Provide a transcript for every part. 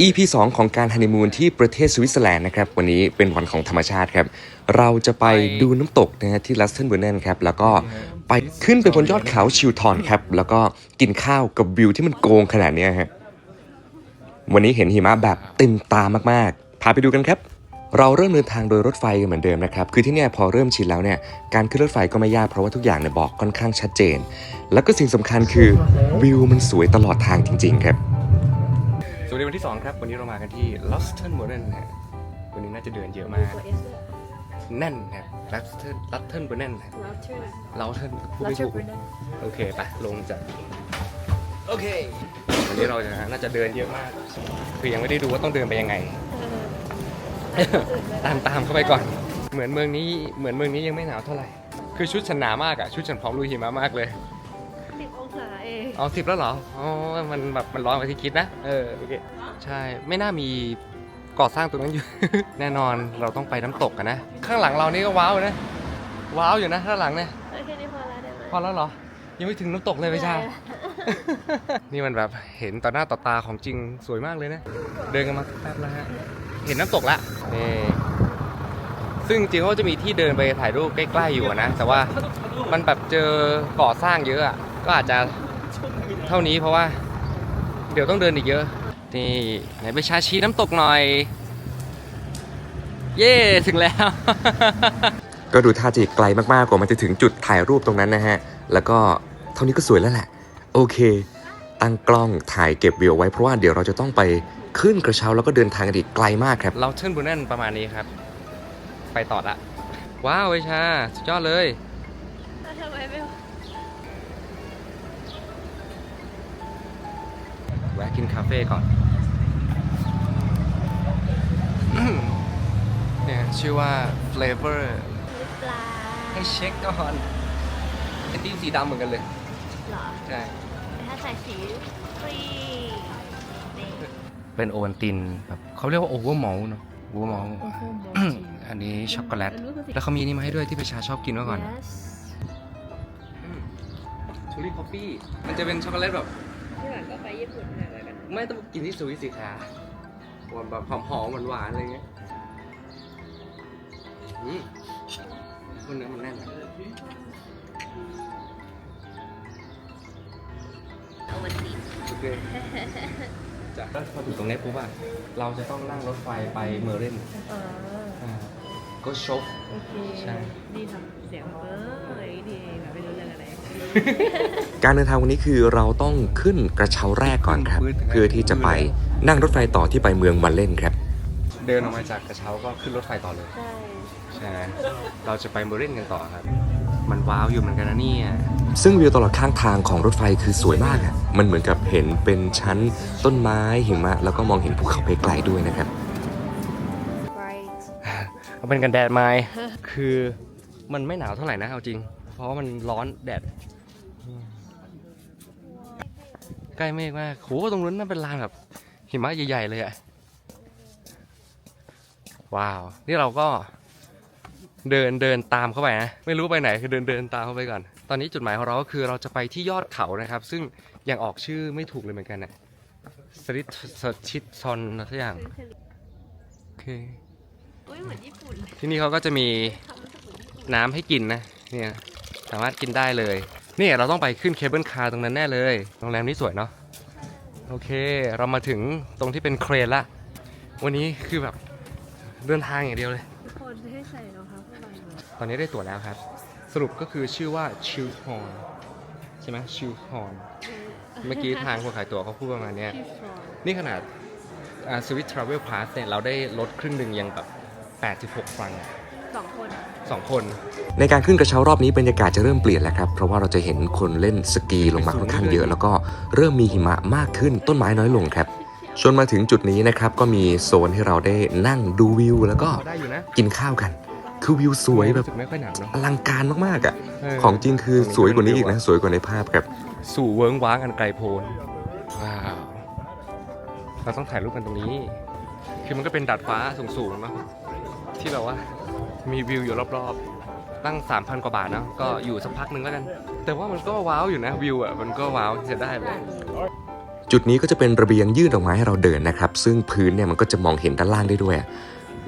EP 2 ของการฮันนีมูนที่ประเทศสวิตเซอร์แลนด์นะครับ วันนี้เป็นวันของธรรมชาติครับ เราจะไปดูน้ำตกนะฮะที่ลัสเทนเบอร์เนนครับ แล้วก็ไปขึ้นไปบนยอดเขาชิวทอนครับ แล้วก็กินข้าวกับวิวที่มันโกงขนาดเนี้ยฮะวันนี้เห็นหิมะแบบเต็มตามากๆ พาไปดูกันครับเราเริ่มเดินทางโดยรถไฟกันเหมือนเดิมนะครับ คือที่เนี่ยพอเริ่มชินแล้วเนี่ย การขึ้นรถไฟก็ไม่ยากเพราะว่าทุกอย่างเนี่ยบอกค่อนข้างชัดเจน แล้วก็สิ่งสำคัญคือวิวมันสวยตลอดทางจริง ๆ ครับสวัสดีวัน ที่ 2 ครับ วันนี้เรามากันที่ l o s t o n m o r e n นะฮะวันนี้น่าจะเดินเยอะมากแน่นนะครับ l o s t o n l o s t o n m o r e n เราเทินพูดไม่ถูกโอเคไปลงจากโอเค วันนี้เราจะน่าจะเดินเยอะมาก คือยังไม่ได้ดูว่าต้องเดินไปยังไง ตามตามเข้าไปก่อน เหมือนเมืองนี้เหมือนเมืองนี้ยังไม่หนาวเท่าไหร่ คือชุดฉันหนามากอะชุดฉันพร้อมลุยหิมะมากเลยสิบองศาเองเอาสิบแล้วเหรอ อ๋อ มันแบบมันร้อนกว่าที่คิดนะ เออ โอเค ใช่ ไม่น่ามีก่อสร้างตรงนั้นอยู่ แน่นอนเราต้องไปน้ำตกกันนะ ข้างหลังเรานี่ก็ว้าวนะ ว้าวอยู่นะข้างหลังเนี่ย โอเคนี่พอแล้วได้ไหมพอแล้วเหรอ ยังไม่ถึงน้ำตกเลยไม่ใช่นี่มันแบบเห็นต่อหน้าต่อตาของจริงสวยมากเลยนะ เดินกันมาแป๊บแล้วฮะ เห็นน้ำตกละนี่ซึ่งจริงๆก็จะมีที่เดินไปถ่ายรูปใกล้ๆอยู่อะนะ แต่ว่ามันแบบเจอก่อสร้างเยอะอะ ก็อาจจะเท่านี้เพราะว่า เดี๋ยวต้องเดินอีกเยอะนี่ไหนไปชาชีน้ำตกหน่อย เย่ถึงแล้ว ก็ดูท่าจะอีกไกลมากๆกว่ามันจะถึงจุดถ่ายรูปตรงนั้นนะฮะ แล้วก็เท่านี้ก็สวยแล้วแหละ โอเค ตั้งกล้องถ่ายเก็บวิวไว้เพราะว่าเดี๋ยวเราจะต้องไปขึ้นกระเช้าแล้วก็เดินทางกันอีกไกลมากครับ เราเชิญบุญนั่นประมาณนี้ครับ ไปต่อละ ว้าวไอชา สุดยอดเลย วะกินคาเฟ่ก่อน เนี่ย ชื่อว่า flavor มีปลาให้เช็คก่อนไอติมสีดำเหมือนกันเลย เหรอใช่ แต่ถ้าใส่สีฟรีนี่เป็นโอวัลตินแบบเขาเรียกว่าโอเวอร์มอลเนาะโอเวอร์มอลโอ้โหโมอันนี้ช็อกโกแลตอันนู้นคือสีแล้วเขามีนี่มาให้ด้วยที่ประชาชอบกินเมื่อก่อน Yes ชูรี่คอฟฟี่ มันจะเป็นช็อกโกแลตแบบ ที่หลังก็ไปญี่ปุ่นนะแล้วกัน ไม่ต้องกินที่สวิตสิคะหวานแบบหอมๆหวานๆอะไรเงี้ยอืมคนเนื้อมันแน่นอะเอาวันนี้โอเคจากพอถึงตรงนี้ปุ๊บอะเราจะต้องนั่งรถไฟไปเมอร์เรนอ๋ออ่าก็ชก โอเคใช่นี่ทำเสียงเบ้ยนี่แบบไม่รู้เรื่องอะไร การเดินทางวันนี้คือเราต้องขึ้นกระเช้าแรกก่อนครับ เพื่อที่จะไปนั่งรถไฟต่อที่ไปเมืองวันเล่นครับ เดินออกมาจากกระเช้าก็ขึ้นรถไฟต่อเลย ใช่ใช่ไหมเราจะไปเมอร์เรนกันต่อครับ มันว้าวอยู่เหมือนกันนะเนี่ยซึ่งวิวตลอดข้างทางของรถไฟคือสวยมากอะมันเหมือนกับเห็นเป็นชั้นต้นไม้หิมะ แล้วก็มองเห็นภูเขาไกลๆด้วยนะครับ bright เอาเป็นกันแดดไหมคือมันไม่หนาวเท่าไหร่นะเอาจริง เพราะว่ามันร้อนแดด ใกล้เมฆมากโหตรงนู้นน่าเป็นลานแบบหิมะใหญ่ๆเลยอะว้าว นี่เราก็เดินเดินตามเข้าไปนะ ไม่รู้ไปไหนคือเดินเดินตามเข้าไปก่อน ตอนนี้จุดหมายของเราก็คือเราจะไปที่ยอดเขานะครับ ซึ่งยังออกชื่อไม่ถูกเลยเหมือนกันนะสริทสชิตซอนอะไรสักอย่างโอเคอุ้ยเหมือนญี่ปุ่นเลยที่นี่เขาก็จะมีน้ำให้กินนะเนี่ย สามารถกินได้เลย นี่เราต้องไปขึ้นเคเบิลคาร์ตรงนั้นแน่เลยโรงแรมนี้สวยเนาะโอเค เรามาถึงตรงที่เป็นเครนละ วันนี้คือแบบเดินทางอย่างเดียวเลย คนให้ใส่เท้าผ้ตอนนี้ได้ตั๋วแล้วครับ สรุปก็คือชื่อว่าชิวฮอนใช่ไหมชิวฮอนเมื่อกี้ทางคนขายตั๋วเขาพูดประมาณนี้นี่ขนาดสวิตทราเวลพาสเนี่ยเราได้ลดครึ่งหนึ่งยังแบบ 86 ฟัง 2 คน ในการขึ้นกระเช้ารอบนี้บรรยากาศจะเริ่มเปลี่ยนแล้วครับ เพราะว่าเราจะเห็นคนเล่นสกีลงมาค่อนข้างเยอะ แล้วก็เริ่มมีหิมะมากขึ้นต้นไม้น้อยลงครับจนมาถึงจุดนี้นะครับก็มีโซนให้เราได้นั่งดูวิว แล้วก็กินข้าวกัน คือวิวสวยแบบอลังการมากๆอะของจริงคือสวยกว่านี้อีกนะสวยกว่าในภาพครับสู่เวิ้งว้างอันไกลโพ้นว้าวเราต้องถ่ายรูปกันตรงนี้ คือมันก็เป็นดัดฟ้าสูงๆเนาะที่แบบว่า มีวิวอยู่รอบๆ ตั้ง 3,000 กว่าบาทเนาะก็อยู่สักพักหนึงแล้วกัน แต่ว่ามันก็ว้าวอยู่นะวิวอะ มันก็ว้าวจะได้เลยจุดนี้ก็จะเป็นระเบียงยื่นออกมาให้เราเดินนะครับ ซึ่งพื้นเนี่ยมันก็จะมองเห็นด้านล่างได้ด้วย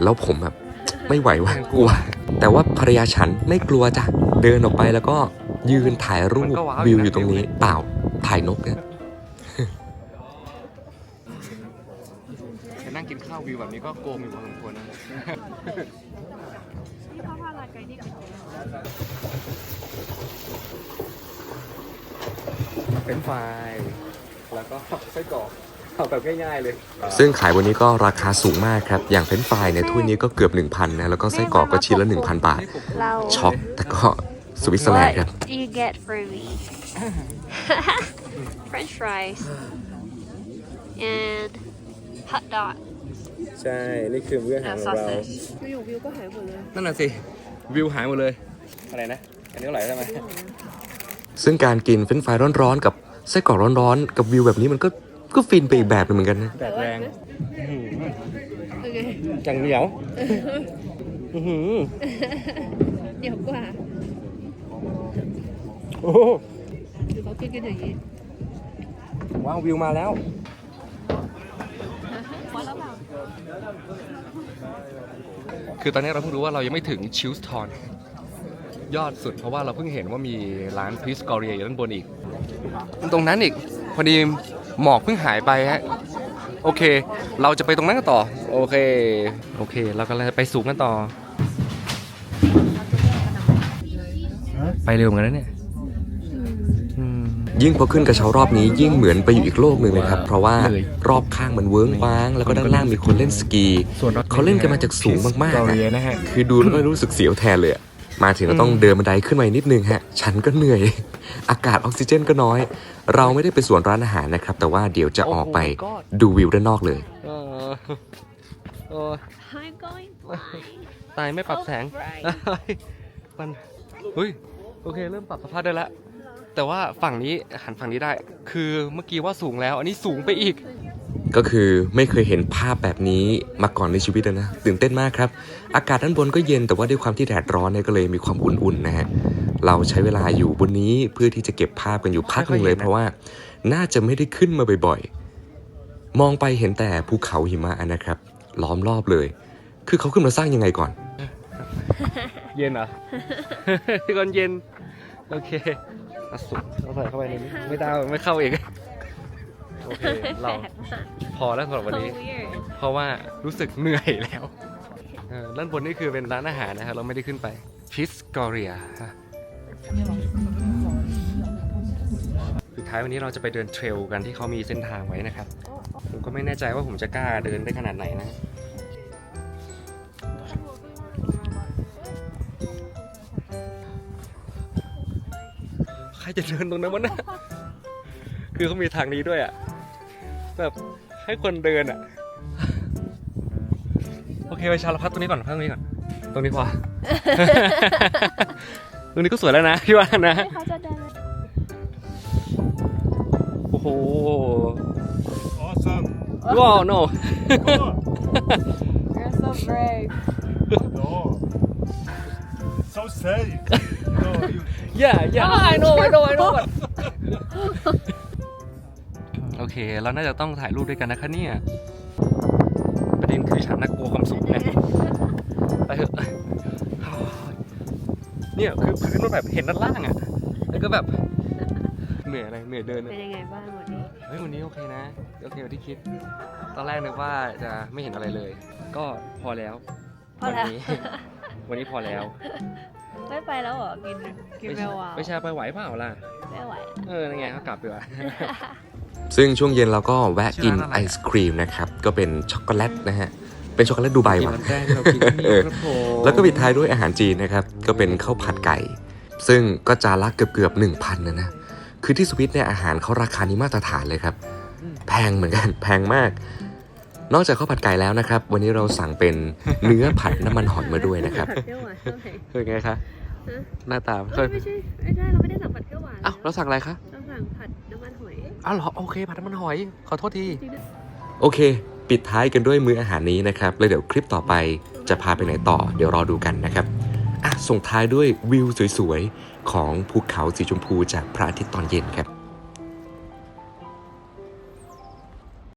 แล้วผมแบบไม่ไหวว่ะกลัว แต่ว่าภรรยาฉันไม่กลัวจ้ะ เดินออกไปแล้วก็ยืนถ่ายรูปวิวอยู่ตรงนี้เปล่าถ่ายนกเนี่ยแค่นั่งกินข้าววิวแบบนี้ก็โกงอยู่พอสมควรนะ เป็นไฟแล้วก็ไส้กรอกเอาแบบง่ายๆเลย ซึ่งขายวันนี้ก็ราคาสูงมากครับ อย่างเฟรนช์ฟรายเนี่ยถ้วยนี้ก็เกือบ 1,000นะ แล้วก็ไส้กรอกก็ชิ้นละ 1,000 บาท เรา ช็อกแต่ก็สวิตเซอร์แลนด์ครับ What do you get for me French fries and hot dog ใช่ นี่คือมื้ออาหาร and ของเรา sausage นั่นน่ะสิ วิวหายหมดเลย อะไรนะ อันนี้เท่าไหร่ใช่ไหมซึ่งการกินเฟรนช์ฟรายร้อนๆกับ ไส้กรอกร้อนๆ กับวิวแบบนี้มันก็ก็ฟินไปอีกแบบหนึงเหมือนกันนะ แดดแรงจังเหนียวอื้อหือเดี๋ยวกว่าโอ้โหหรือเขากินกันอย่างนี้ว้าววิวมาแล้ว คือตอนนี้เราเพิ่งรู้ว่าเรายังไม่ถึงชิลส์ทอน ยอดสุด เพราะว่าเราเพิ่งเห็นว่ามีร้านพิสกอเรียอยู่ด้านบนอีก ตรงนั้นอีก พอดีหมอกเพิ่งหายไปฮะ โอเค เราจะไปตรงนั้นกันต่อ โอเค โอเค เรากำลังจะไปสูงกันต่อ ไปเร็วเหมือนกันนะเนี่ยอืมยิ่งพอขึ้นกระเช้ารอบนี้ยิ่งเหมือนไปอยู่อีกโลกหนึ่งเลยครับ เพราะว่าเหนื่อยรอบข้างมันเวิ้งว้าง แล้วก็ด้านล่างมีคนเล่นสกีเขาเล่นกันมาจากสูงมากๆอะนะฮะคือดูแล้วก็รู้สึกเสียวแทนเลยอะ มาถึงเราต้องเดินบันไดขึ้นมาอีกนิดนึงฮะ ฉันก็เหนื่อย อากาศออกซิเจนก็น้อย เราไม่ได้ไปสวนร้านอาหารนะครับ แต่ว่าเดี๋ยวจะออกไปโอ้ my god ดูวิวด้านนอกเลยเออโอ้ย I'm going blind ตายไม่ปรับแสง Alright มันเฮ้ย โอเค เริ่มปรับสภาพได้แล้ว แต่ว่าฝั่งนี้หันฝั่งนี้ได้ คือเมื่อกี้ว่าสูงแล้ว อันนี้สูงไปอีก ก็คือไม่เคยเห็นภาพแบบนี้มาก่อนในชีวิตเลยนะ ตื่นเต้นมากครับ อากาศด้านบนก็เย็นแต่ว่าด้วยความที่แดดร้อนเนี่ยก็เลยมีความอุ่นๆนะฮะเราใช้เวลาอยู่บนนี้เพื่อที่จะเก็บภาพกันอยู่พักหนึงเลย เพราะว่าน่าจะไม่ได้ขึ้นมาบ่อยๆมองไปเห็นแต่ภูเขาหิมะนะครับ ล้อมรอบเลย คือเขาขึ้นมาสร้างยังไงก่อน เย็นเหรอ ก่อนเย็น โอเคเอาสุดเราใส่เข้าไปในนี้ไม่ได้ไม่เข้าเองโอ เคเราพอแล้วสำหรับวัน so นี้ weird เพราะว่ารู้สึกเหนื่อยแล้วเออด้านบนนี่คือเป็นร้านอาหารนะครับเราไม่ได้ขึ้นไปพิสกอเรียสุดท้ายวันนี้เราจะไปเดินเทรลกันที่เขามีเส้นทางไว้นะครับ ผมก็ไม่แน่ใจว่าผมจะกล้าเดินได้ขนาดไหนนะใครจะเดินตรงนั้นวะนะคือเขามีทางนี้ด้วยอะ แบบให้คนเดินอะ โอเคไปชาลพัดตรงนี้ก่อนพักตรงนี้ก่อน ตรงนี้พอ ตรงนี้ก็สวยแล้วนะพี่ว่านะ เขาจะเดินโอ้โห Awesome. ว้าว no You're so brave No. So safe. No, you, yeah yeah I know I know I know โอ เค เราน่าจะต้องถ่ายรูปด้วยกันนะคะเนี่ย ประเด็นคือฉันน่ากลัวความสูงไงไปเถอะเนี่ยคือพื้นมันแบบเห็นด้านล่างอะ แล้วก็แบบเหนื่อยอะไรเหนื่อยเดินอะเป็นยังไงบ้างวันนี้ เฮ้ยวันนี้โอเคนะ โอเคกว่าที่คิด ตอนแรกนึกว่าจะไม่เห็นอะไรเลย ก็พอแล้วพอแล้ววันนี้วันนี้พอแล้ว ไม่ไปแล้วเหรอ กินกินไม่เมใช่ลวาวไม่ใช่ไปไหวเปล่าล่ะ ไม่ไหว เออยังไงเขากลับดีกว่า ซึ่งช่วงเย็นเราก็แวะกินชื่อร้านอะไรไอศครีมนะครับ ก็เป็นช็อกโกแลตนะฮะ เป็นช็อกโกแลตดูไบกินว่ะวันแรกที่เรากินที่เอนี่อครับผมแล้วก็ปิดท้ายด้วยอาหารจีนนะครับ ก็เป็นข้าวผัดไก่ ซึ่งก็จานละเกือบเกือบหนึ่งพันนะนะ คือที่สวิตเนี่ยอาหารเขาราคานี้มาตรฐานเลยครับ แพงเหมือนกัน แพงมาก นอกจากข้าวผัดไก่แล้วนะครับ วันนี้เราสั่งเป็นเนื้อผัดน้ำมันหอยมาด้วยนะครับผัดเปรี้ยวหวานเท่าไหร่คือไงคะฮะหน้าตาไม่ค่เอ้อยยไม่ใช่ไม่ได้เราไม่ได้สั่งผัดเปรี้ยวหวานอ้าวเราสั่งอะไรคะเราสั่งผัดน้ำมันห อยอ้าวเหรอโอเคผัดน้ำมันหอย ขอโทษที โอเค ปิดท้ายกันด้วยมื้ออาหารนี้นะครับ แล้วเดี๋ยวคลิปต่อไปจะพาไปไหนต่อ เดี๋ยวรอดูกันนะครับอะส่งท้ายด้วยวิวสวยๆ ของภูเขาสีชมพูจากพระอาทิตย์ตอนเย็นครับ